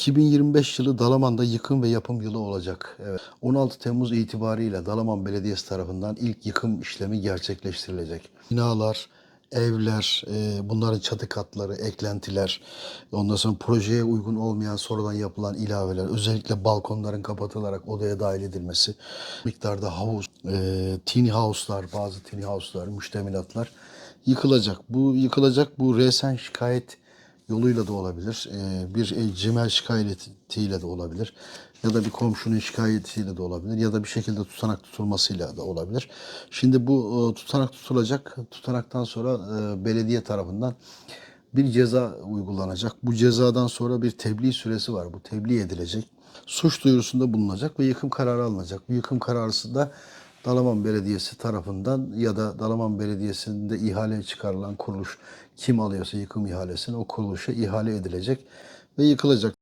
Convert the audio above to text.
2025 yılı Dalaman'da yıkım ve yapım yılı olacak. Evet. 16 Temmuz itibariyle Dalaman Belediyesi tarafından ilk yıkım işlemi gerçekleştirilecek. Binalar, evler, e, bunların çatı katları, eklentiler, ondan sonra projeye uygun olmayan sonradan yapılan ilaveler, özellikle balkonların kapatılarak odaya dahil edilmesi, miktarda havuz, e, tiny house'lar, bazı tiny house'lar, müştemilatlar yıkılacak. Bu yıkılacak, bu resen şikayet yoluyla da olabilir. Ee, bir cimel şikayetiyle de olabilir. Ya da bir komşunun şikayetiyle de olabilir. Ya da bir şekilde tutanak tutulmasıyla da olabilir. Şimdi bu e, tutanak tutulacak. Tutanaktan sonra e, belediye tarafından bir ceza uygulanacak. Bu cezadan sonra bir tebliğ süresi var. Bu tebliğ edilecek. Suç duyurusunda bulunacak ve yıkım kararı alınacak. Bu yıkım kararı da Dalaman Belediyesi tarafından ya da Dalaman Belediyesi'nde ihale çıkarılan kuruluş kim alıyorsa yıkım ihalesini o kuruluşa ihale edilecek ve yıkılacak.